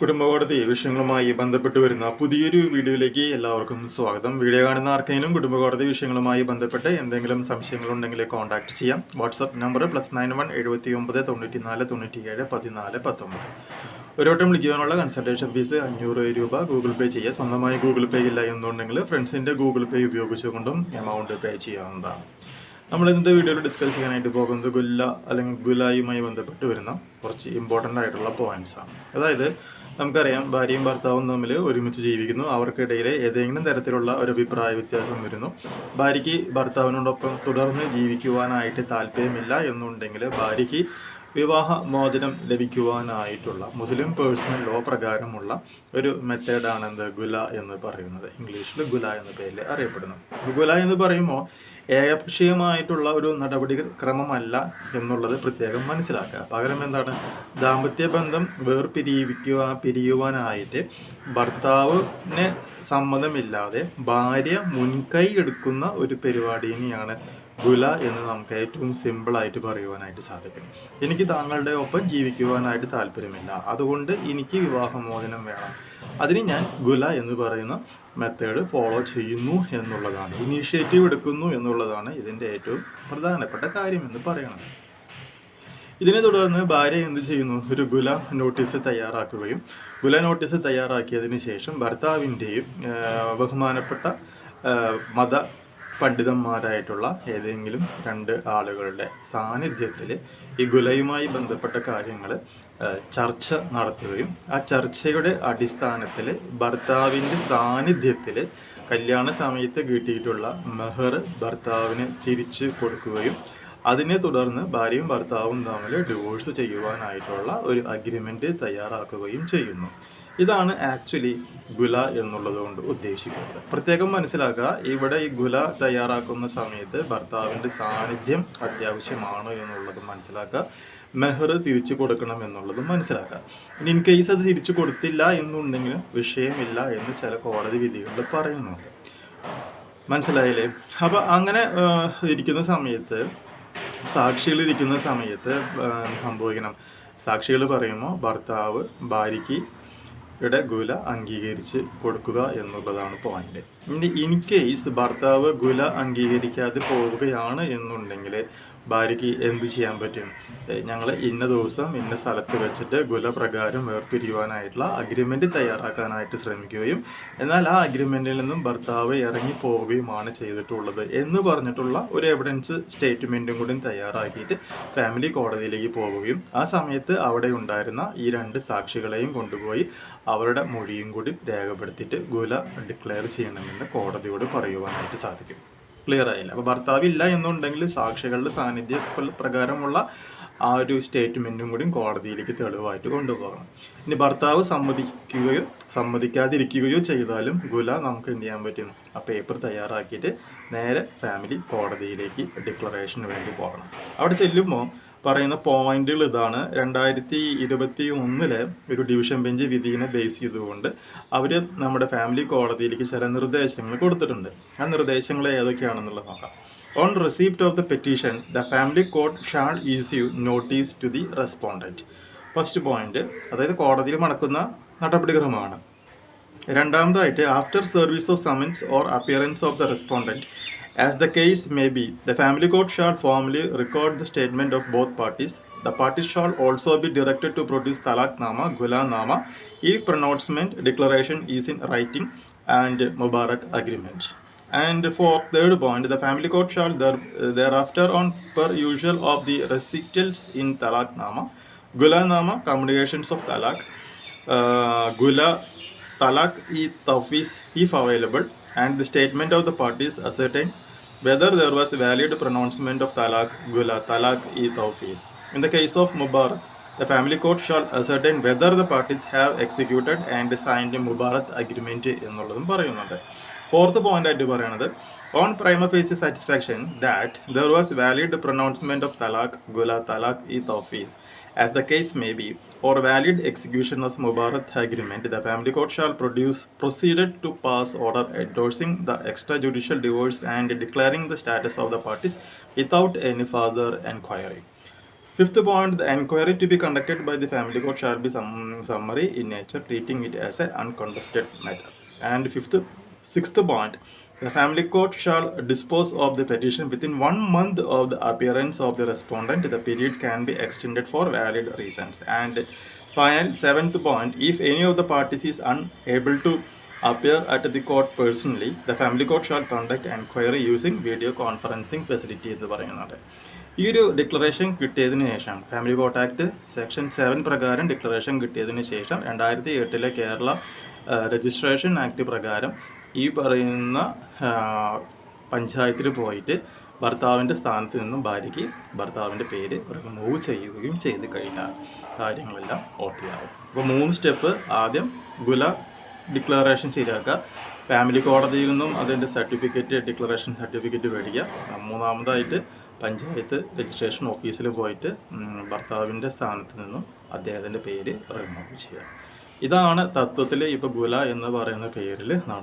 കുടുംബകോടതി വിഷയങ്ങളുമായി ബന്ധപ്പെട്ട് വരുന്ന പുതിയൊരു വീഡിയോയിലേക്ക് എല്ലാവർക്കും സ്വാഗതം. വീഡിയോ കാണുന്ന ആർക്കെങ്കിലും കുടുംബകോടതി വിഷയങ്ങളുമായി ബന്ധപ്പെട്ട് എന്തെങ്കിലും സംശയങ്ങളുണ്ടെങ്കിൽ കോൺടാക്ട് ചെയ്യാം. WhatsApp number plus nine one എഴുപത്തി ഒമ്പത് തൊണ്ണൂറ്റി നാല് തൊണ്ണൂറ്റി ഏഴ് പതിനാല് പത്തൊമ്പത്. ഒരു വട്ടം വിളിക്കുവാനുള്ള കൺസൾട്ടേഷൻ ഫീസ് അഞ്ഞൂറ് രൂപ ഗൂഗിൾ പേ ചെയ്യുക സ്വന്തമായി ഗൂഗിൾ പേ ഇല്ല എന്നുണ്ടെങ്കിൽ ഫ്രണ്ട്സിന്റെ ഗൂഗിൾ പേ ഉപയോഗിച്ചുകൊണ്ടും എമൗണ്ട് പേ ചെയ്യാവുന്നതാണ്. നമ്മൾ ഇന്നത്തെ വീഡിയോയിൽ ഡിസ്കസ് ചെയ്യാനായിട്ട് പോകുന്നത് ഗുല്ല അല്ലെങ്കിൽ ഗുലായുമായി ബന്ധപ്പെട്ട് വരുന്ന കുറച്ച് ഇമ്പോർട്ടന്റ് ആയിട്ടുള്ള പോയിന്റ്സ് ആണ്. അതായത് നമുക്കറിയാം ഭാര്യയും ഭർത്താവും തമ്മിൽ ഒരുമിച്ച് ജീവിക്കുന്നു. അവർക്കിടയിൽ ഏതെങ്കിലും തരത്തിലുള്ള ഒരു അഭിപ്രായ വ്യത്യാസം വരുന്നു. ഭാര്യയ്ക്ക് ഭർത്താവിനോടൊപ്പം തുടർന്ന് ജീവിക്കുവാനായിട്ട് താല്പര്യമില്ല എന്നുണ്ടെങ്കിൽ ഭാര്യയ്ക്ക് വിവാഹ മോചനം ലഭിക്കുവാനായിട്ടുള്ള മുസ്ലിം പേഴ്സണൽ ലോ പ്രകാരമുള്ള ഒരു മെത്തേഡാണ് എന്ത്? ഗുല എന്ന് പറയുന്നത്. ഇംഗ്ലീഷിൽ ഗുല എന്ന പേരിൽ അറിയപ്പെടുന്നു. ഗുല എന്ന് പറയുമ്പോൾ ഏകപക്ഷീയമായിട്ടുള്ള ഒരു നടപടി ക്രമമല്ല എന്നുള്ളത് പ്രത്യേകം മനസ്സിലാക്കുക. പകരം എന്താണ്? ദാമ്പത്യ ബന്ധം വേർപിരിവിക്കുക പിരിയുവാനായിട്ട് ഭർത്താവിനെ സമ്മതമില്ലാതെ ഭാര്യ മുൻകൈ എടുക്കുന്ന ഒരു പരിപാടിനെയാണ് ഗുല എന്ന് നമുക്ക് ഏറ്റവും സിമ്പിളായിട്ട് പറയുവാനായിട്ട് സാധിക്കും എനിക്ക് താങ്കളുടെ ഒപ്പം ജീവിക്കുവാനായിട്ട് താല്പര്യമില്ല. അതുകൊണ്ട് എനിക്ക് വിവാഹമോചനം വേണം. അതിന് ഞാൻ ഗുല എന്ന് പറയുന്ന മെത്തേഡ് ഫോളോ ചെയ്യുന്നു എന്നുള്ളതാണ്. ഇനീഷ്യേറ്റീവ് എടുക്കുന്നു എന്നുള്ളതാണ് ഇതിന്റെ ഏറ്റവും പ്രധാനപ്പെട്ട കാര്യം എന്ന് പറയുന്നത്. ഇതിനെ തുടർന്ന് ഭാര്യ എന്ത് ചെയ്യുന്നു? ഒരു ഗുല നോട്ടീസ് തയ്യാറാക്കുകയും ഗുല നോട്ടീസ് തയ്യാറാക്കിയതിന് ശേഷം ഭർത്താവിന്റെയും ബഹുമാനപ്പെട്ട മത പണ്ഡിതന്മാരായിട്ടുള്ള ഏതെങ്കിലും രണ്ട് ആളുകളുടെ സാന്നിധ്യത്തിൽ ഈ ഗുലയുമായി ബന്ധപ്പെട്ട കാര്യങ്ങൾ ചർച്ച നടത്തുകയും ആ ചർച്ചയുടെ അടിസ്ഥാനത്തിൽ ഭർത്താവിന്റെ സാന്നിധ്യത്തിൽ കല്യാണ സമയത്ത് കിട്ടിയിട്ടുള്ള മെഹർ ഭർത്താവിന് തിരിച്ചു കൊടുക്കുകയും അതിനെ തുടർന്ന് ഭാര്യയും ഭർത്താവും തമ്മിൽ ഡിവോഴ്സ് ചെയ്യുവാനായിട്ടുള്ള ഒരു അഗ്രിമെന്റ് തയ്യാറാക്കുകയും ചെയ്യുന്നു. ഇതാണ് ആക്ച്വലി ഗുല എന്നുള്ളത് കൊണ്ട് ഉദ്ദേശിക്കുന്നത്. പ്രത്യേകം മനസ്സിലാക്കുക ഇവിടെ ഈ ഗുല തയ്യാറാക്കുന്ന സമയത്ത് ഭർത്താവിന്റെ സാന്നിധ്യം അത്യാവശ്യമാണ് എന്നുള്ളത് മനസ്സിലാക്കുക. മെഹർ തിരിച്ചു കൊടുക്കണം എന്നുള്ളതും മനസ്സിലാക്കുക. ഇനി ഇൻ കേസ് അത് തിരിച്ചു കൊടുത്തില്ല എന്നുണ്ടെങ്കിൽ വിഷയമില്ല എന്ന് ചില കോടതി വിധികളിൽ പറയുന്നുണ്ട് മനസ്സിലായില്ലേ? അപ്പൊ അങ്ങനെ ഇരിക്കുന്ന സമയത്ത് സാക്ഷികൾ ഇരിക്കുന്ന സമയത്ത് സംഭവിക്കണം. സാക്ഷികൾ പറയുമ്പോൾ ഭർത്താവ് ഭാര്യയ്ക്ക് യുടെ ഗുല അംഗീകരിച്ച് കൊടുക്കുക എന്നുള്ളതാണ് പോയിന്റ് ഇൻ കേസ് ഭർത്താവ് ഗുല അംഗീകരിക്കാതെ പോവുകയാണ് എന്നുണ്ടെങ്കിൽ ഭാര്യയ്ക്ക് എന്ത് ചെയ്യാൻ പറ്റും? ഞങ്ങൾ ഇന്ന ദിവസം ഇന്ന സ്ഥലത്ത് വെച്ചിട്ട് ഗുല പ്രകാരം വേർപിരിയുവാനായിട്ടുള്ള അഗ്രിമെന്റ് തയ്യാറാക്കാനായിട്ട് ശ്രമിക്കുകയും എന്നാൽ ആ അഗ്രിമെന്റിൽ നിന്നും ഭർത്താവ് ഇറങ്ങി പോവുകയുമാണ് ചെയ്തിട്ടുള്ളത് എന്ന് പറഞ്ഞിട്ടുള്ള ഒരു എവിഡൻസ് സ്റ്റേറ്റ്മെന്റും കൂടി തയ്യാറാക്കിയിട്ട് ഫാമിലി കോടതിയിലേക്ക് പോവുകയും ആ സമയത്ത് അവിടെ ഉണ്ടായിരുന്ന ഈ രണ്ട് സാക്ഷികളെയും കൊണ്ടുപോയി അവരുടെ മൊഴിയും കൂടി രേഖപ്പെടുത്തിയിട്ട് ഗുല ഡിക്ലെയർ ചെയ്യണമെന്ന് കോടതിയോട് പറയുവാനായിട്ട് സാധിക്കും. ക്ലിയർ ആയില്ല? അപ്പോൾ ഭർത്താവില്ല എന്നുണ്ടെങ്കിൽ സാക്ഷികളുടെ സാന്നിധ്യ പ്രകാരമുള്ള ആ ഒരു സ്റ്റേറ്റ്മെന്റും കൂടി കോടതിയിലേക്ക് തെളിവായിട്ട് കൊണ്ടുപോകണം. ഇനി ഭർത്താവ് സമ്മതിക്കുകയോ സമ്മതിക്കാതിരിക്കുകയോ ചെയ്താലും ഗുല നമുക്ക് എന്ത് ചെയ്യാൻ പറ്റും? ആ പേപ്പർ തയ്യാറാക്കിയിട്ട് നേരെ ഫാമിലി കോടതിയിലേക്ക് ഡിക്ലറേഷന് വേണ്ടി പോകണം. അവിടെ ചെല്ലുമ്പോൾ പറയുന്ന പോയിന്റുകൾ ഇതാണ്. രണ്ടായിരത്തി ഇരുപത്തി ഒന്നിലെ ഒരു ഡിവിഷൻ ബെഞ്ച് വിധിനെ ബേസ് ചെയ്തുകൊണ്ട് അവർ നമ്മുടെ ഫാമിലി കോടതിയിലേക്ക് ചില നിർദ്ദേശങ്ങൾ കൊടുത്തിട്ടുണ്ട്. ആ നിർദ്ദേശങ്ങൾ ഏതൊക്കെയാണെന്നുള്ളത് നോക്കാം. On receipt of the petition the family court shall issue notice to the respondent first point അതായത് കോടതിയിൽ നടക്കുന്ന നടപടിക്രമമാണ്. രണ്ടാമതായിട്ട് after service of summons or appearance of the respondent As the case may be, the family court shall formally record the statement of both parties. The parties shall also be directed to produce talak nama, gula nama, if pronouncement declaration is in writing and Mubarak agreement. And for third point, the family court shall there, thereafter on per usual of the recitals in talak nama, gula nama, communications of talak, uh, gula, talak, e tafis if available, and the statement of the parties ascertained whether there was a valid pronouncement of talaq, Gula, talaq e Tawfis. In the case of Mubarak, the family court shall ascertain whether the parties have executed and signed a Mubarak agreement എന്നുള്ളതും പറയുന്നുണ്ട് fourth point ആയിട്ട് പറയുന്നത് on prima facie satisfaction that there was valid pronouncement of talaq ഗുല talaq ഇ തോഫീസ് As the case may be, or valid execution of Mubarak agreement, the family court shall produce proceeded to pass order endorsing the extrajudicial divorce and declaring the status of the parties without any further enquiry. Fifth point, the enquiry to be conducted by the family court shall be summary in nature, treating it as an uncontested matter. And fifth, sixth point, The family court shall dispose of the petition within one month of the appearance of the respondent. The period can be extended for valid reasons. And final seventh point, if any of the parties is unable to appear at the court personally, the family court shall conduct inquiry using video conferencing facility എന്ന് പറയുന്നത് ഈ ഒരു declaration കിട്ടിയതിന് ശേഷം family court act section seven പ്രകാരം declaration കിട്ടിയതിന് ശേഷം രണ്ടായിരത്തി എട്ടിലെ കേരള രജിസ്ട്രേഷൻ ആക്ട് പ്രകാരം ഈ പറയുന്ന പഞ്ചായത്തിൽ പോയിട്ട് ഭർത്താവിന്റെ സ്ഥാനത്ത് നിന്നും ഭാര്യയ്ക്ക് ഭർത്താവിന്റെ പേര് റിമൂവ് ചെയ്യുകയും ചെയ്ത് കഴിഞ്ഞാൽ കാര്യങ്ങളെല്ലാം ഓക്കെ ആവും. അപ്പോൾ മൂന്ന് സ്റ്റെപ്പ് ആദ്യം ഗുല ഡിക്ലറേഷൻ ശരിയാക്കുക. ഫാമിലി കോടതിയിൽ നിന്നും അതിന്റെ സർട്ടിഫിക്കറ്റ് ഡിക്ലറേഷൻ സർട്ടിഫിക്കറ്റ് മേടിക്കുക. മൂന്നാമതായിട്ട് പഞ്ചായത്ത് രജിസ്ട്രേഷൻ ഓഫീസിൽ പോയിട്ട് ഭർത്താവിന്റെ സ്ഥാനത്ത് നിന്നും അദ്ദേഹത്തിന്റെ പേര് റിമൂവ് ചെയ്യുക. ഇതാണ് തത്വത്തിൽ ഇപ്പോൾ ഗുല എന്ന് പറയുന്ന പേരിൽ നടന്നു